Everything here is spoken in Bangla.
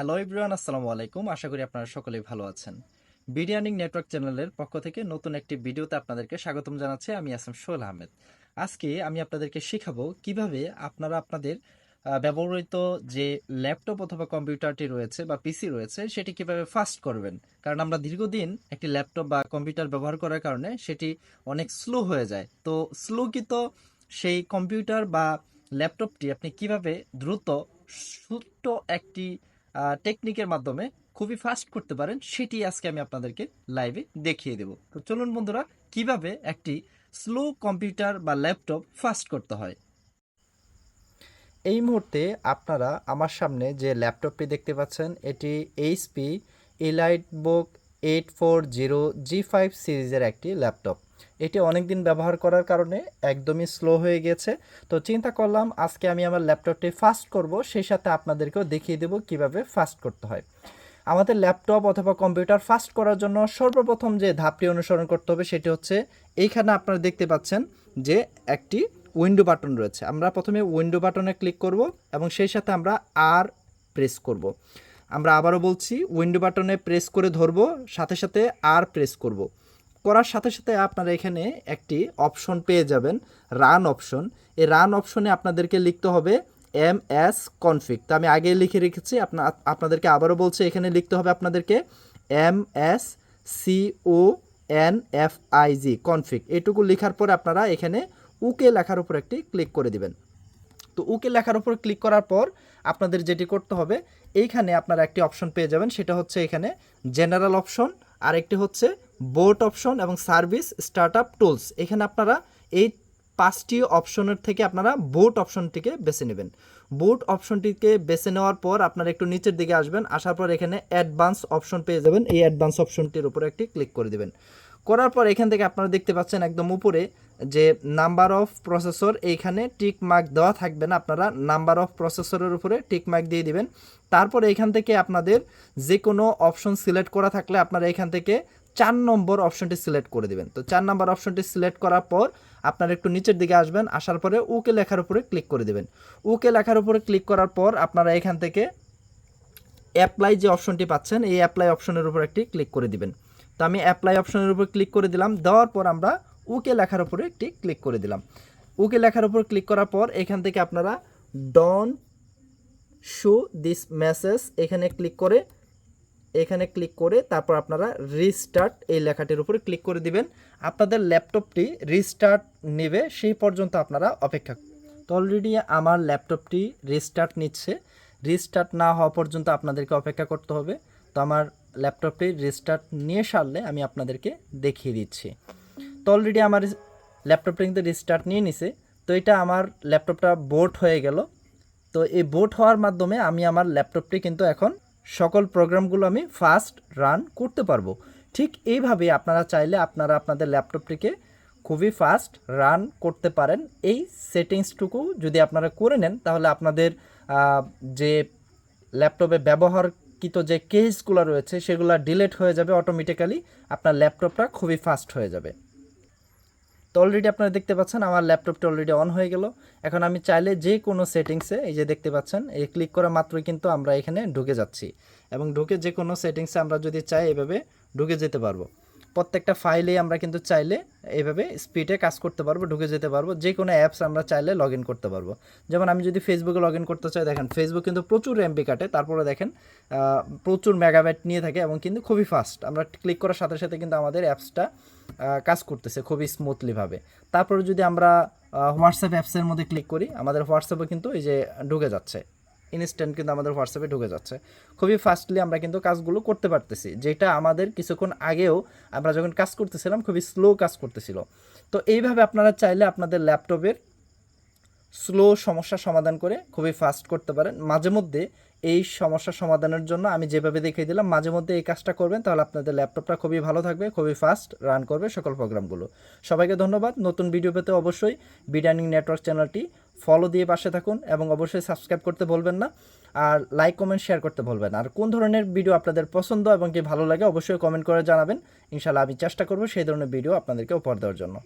হ্যালো এভরিওয়ান, আসসালামু আলাইকুম। আশা করি আপনারা সকলেই ভালো আছেন। বিডিয়ানিং নেটওয়ার্ক চ্যানেলের পক্ষ থেকে নতুন একটি ভিডিওতে আপনাদেরকে স্বাগতম জানাচ্ছি। আমি আসাম সোহেল আহমেদ। আজকে আমি আপনাদেরকে শেখাবো কীভাবে আপনারা আপনাদের ব্যবহৃত যে ল্যাপটপ অথবা কম্পিউটারটি রয়েছে বা পিসি রয়েছে, সেটি কীভাবে ফাস্ট করবেন। কারণ আমরা দীর্ঘদিন একটি ল্যাপটপ বা কম্পিউটার ব্যবহার করার কারণে সেটি অনেক স্লো হয়ে যায়। তো স্লোকিত সেই কম্পিউটার বা ল্যাপটপটি আপনি কীভাবে দ্রুত ছোট্ট একটি টেকনিকের মাধ্যমে খুবই ফাস্ট করতে পারেন, সেটি আজকে আমি আপনাদেরকে লাইভে দেখিয়ে দেব। তো চলুন বন্ধুরা, কীভাবে একটি স্লো কম্পিউটার বা ল্যাপটপ ফাস্ট করতে হয়? এই মুহূর্তে আপনারা আমার সামনে যে ল্যাপটপটি দেখতে পাচ্ছেন, এটি HP EliteBook eight four zero G five সিরিজের একটি ল্যাপটপ এটি অনেক দিন ব্যবহার করার কারণে একদমই স্লো হয়ে গেছে। তো চিন্তা করলাম, আজকে আমি আমার ল্যাপটপটি ফাস্ট করব, সেই সাথে আপনাদেরকেও দেখিয়ে দেব কীভাবে ফাস্ট করতে হয়। আমাদের ল্যাপটপ অথবা কম্পিউটার ফাস্ট করার জন্য সর্বপ্রথম যে ধাপটি অনুসরণ করতে হবে সেটি হচ্ছে, এইখানে আপনারা দেখতে পাচ্ছেন যে একটি উইন্ডো বাটন রয়েছে। আমরা প্রথমে উইন্ডো বাটনে ক্লিক করব এবং সেই সাথে আমরা আর প্রেস করব। আমরা আবারও বলছি উইন্ডো বাটনে প্রেস করে ধরবো, সাথে সাথে আর প্রেস করব। করার সাথে সাথে আপনারা এখানে একটি অপশন পেয়ে যাবেন রান অপশন এই রান অপশনে আপনাদেরকে লিখতে হবে এম এস কনফিগ তো আমি আগে লিখে রেখেছি, আপনা আপনাদেরকে আবারও বলছি, এখানে লিখতে হবে আপনাদেরকে M S C O N F I G config এটুকু লেখার পর আপনারা এখানে উকে লেখার উপর একটি ক্লিক করে দিবেন। তো উকে লেখার উপর ক্লিক করার পর আপনাদের যেটি করতে হবে, এইখানে আপনারা একটি অপশন পেয়ে যাবেন, সেটা হচ্ছে এখানে জেনারেল অপশন আর একটি হচ্ছে বোট অপশন এবং সার্ভিস স্টার্টআপ টুলস এখানে আপনারা এই পাঁচটি অপশনের থেকে আপনারা বোট অপশনটিকে বেছে নেবেন। বোট অপশনটিকে বেছে নেওয়ার পর আপনারা একটু নিচের দিকে আসবেন, আসার পর এখানে অ্যাডভান্স অপশন পেয়ে যাবেন। এই অ্যাডভান্স অপশনটির উপরে একটি ক্লিক করে দেবেন। করার পর এখান থেকে আপনারা দেখতে পাচ্ছেন একদম উপরে যে নাম্বার অফ প্রসেসর এইখানে টিক মার্ক দেওয়া থাকবে না। আপনারা নাম্বার অফ প্রসেসরের উপরে টিক মার্ক দিয়ে দিবেন। তারপর এখান থেকে আপনাদের যে কোনো অপশন সিলেক্ট করা থাকলে আপনারা এখান থেকে চার নম্বর অপশনটি সিলেক্ট করে দিবেন। তো চার নম্বর অপশনটি সিলেক্ট করার পর আপনারা একটু নিচের দিকে আসবেন, আসার পরে ওকে লেখার উপরে ক্লিক করে দেবেন। ওকে লেখার উপরে ক্লিক করার পর আপনারা এখান থেকে অ্যাপ্লাই যে অপশনটি পাচ্ছেন, এই অ্যাপ্লাই অপশনের উপর একটি ক্লিক করে দিবেন। তো আমি অ্যাপ্লাই অপশনের উপর ক্লিক করে দিলাম, দেওয়ার পর আমরা ওকে লেখার উপরে একটি ক্লিক করে দিলাম। ওকে লেখার উপর ক্লিক করার পর এখান থেকে আপনারা ডন শো দিস মেসেজ এখানে ক্লিক করে এখানে ক্লিক করে তারপর আপনারা রিস্টার্ট এই লেখাটির উপরে ক্লিক করে দিবেন। আপনাদের ল্যাপটপটি রিস্টার্ট নেবে, সেই পর্যন্ত আপনারা অপেক্ষা তো অলরেডি আমার ল্যাপটপটি রিস্টার্ট নিচ্ছে। রিস্টার্ট না হওয়া পর্যন্ত আপনাদেরকে অপেক্ষা করতে হবে। তো আমার ল্যাপটপটি রিস্টার্ট নিয়ে সারলে আমি আপনাদেরকে দেখিয়ে দিচ্ছি। তো অলরেডি আমার ল্যাপটপটা কিন্তু রিস্টার্ট নিয়ে নিছে। তো এটা আমার ল্যাপটপটা বোট হয়ে গেল। তো এই বোট হওয়ার মাধ্যমে আমি আমার ল্যাপটপটি কিন্তু এখন সকল প্রোগ্রামগুলো আমি ফাস্ট রান করতে পারব। ঠিক এইভাবে আপনারা চাইলে আপনারা আপনাদের ল্যাপটপটিকে খুবই ফাস্ট রান করতে পারেন। এই সেটিংসটুকু যদি আপনারা করে নেন, তাহলে আপনাদের যে ল্যাপটপে ব্যবহারকৃত যে কেসগুলো রয়েছে, সেগুলো ডিলেট হয়ে যাবে অটোমেটিক্যালি আপনার ল্যাপটপটা খুবই ফাস্ট হয়ে যাবে। তো অলরেডি আপনারা দেখতে পাচ্ছেন আমার ল্যাপটপটা অলরেডি অন হয়ে গেল। এখন আমি চাইলে যে কোনো সেটিংসে এই যে দেখতে পাচ্ছেন এই ক্লিক করা মাত্রই কিন্তু আমরা এখানে ঢুকে যাচ্ছি। এবং ঢুকে যে কোনো সেটিংসে আমরা যদি চাই এভাবে ঢুকে যেতে পারব। প্রত্যেকটা ফাইলেই আমরা কিন্তু চাইলে এইভাবে স্পিডে কাজ করতে পারব, ঢুকে যেতে পারব। যে কোনো অ্যাপস আমরা চাইলে লগ ইন করতে পারব। যেমন আমি যদি ফেসবুকে লগ ইন করতে চাই, দেখেন ফেসবুক কিন্তু প্রচুর এমবি কাটে, তারপরে দেখেন প্রচুর মেগাবাইট নিয়ে থাকে এবং কিন্তু খুবই ফাস্ট আমরা ক্লিক করার সাথে সাথে কিন্তু আমাদের অ্যাপসটা কাজ করতেছে খুবই স্মুথলিভাবে তারপরে যদি আমরা হোয়াটসঅ্যাপ অ্যাপসের মধ্যে ক্লিক করি, আমাদের হোয়াটসঅ্যাপে কিন্তু এই যে ঢুকে যাচ্ছে। ইনস্ট্যান্ট কিন্তু আমাদের হোয়াটসঅ্যাপে ঢুকে যাচ্ছে। খুবই ফাস্টলি আমরা কিন্তু কাজগুলো করতে পারতেছি, যেটা আমাদের কিছুক্ষণ আগেও আমরা যখন কাজ করতেছিলাম, খুবই স্লো কাজ করতেছিল। তো এইভাবে আপনারা চাইলে আপনাদের ল্যাপটপের স্লো সমস্যার সমাধান করে খুবই ফাস্ট করতে পারেন। মাঝে মধ্যে এই সমস্যার সমাধানের জন্য আমি যেভাবে দেখিয়ে দিলাম, মাঝে মধ্যে এই কাজটা করবেন, তাহলে আপনাদের ল্যাপটপটা খুবই ভালো থাকবে, খুবই ফাস্ট রান করবে সকল প্রোগ্রামগুলো সবাইকে ধন্যবাদ। নতুন ভিডিও পেতে অবশ্যই বিডানিং নেটওয়ার্ক চ্যানেলটি ফলো দিয়ে পাশে থাকুন এবং অবশ্যই সাবস্ক্রাইব করতে ভুলবেন না আর লাইক কমেন্ট শেয়ার করতে ভুলবেন না। আর কোন ধরনের ভিডিও আপনাদের পছন্দ এবং কি ভালো লাগে অবশ্যই কমেন্ট করে জানাবেন ইনশাল্লাহ আমি চেষ্টা করব সেই ধরনের ভিডিও আপনাদেরকে উপহার দেওয়ার জন্য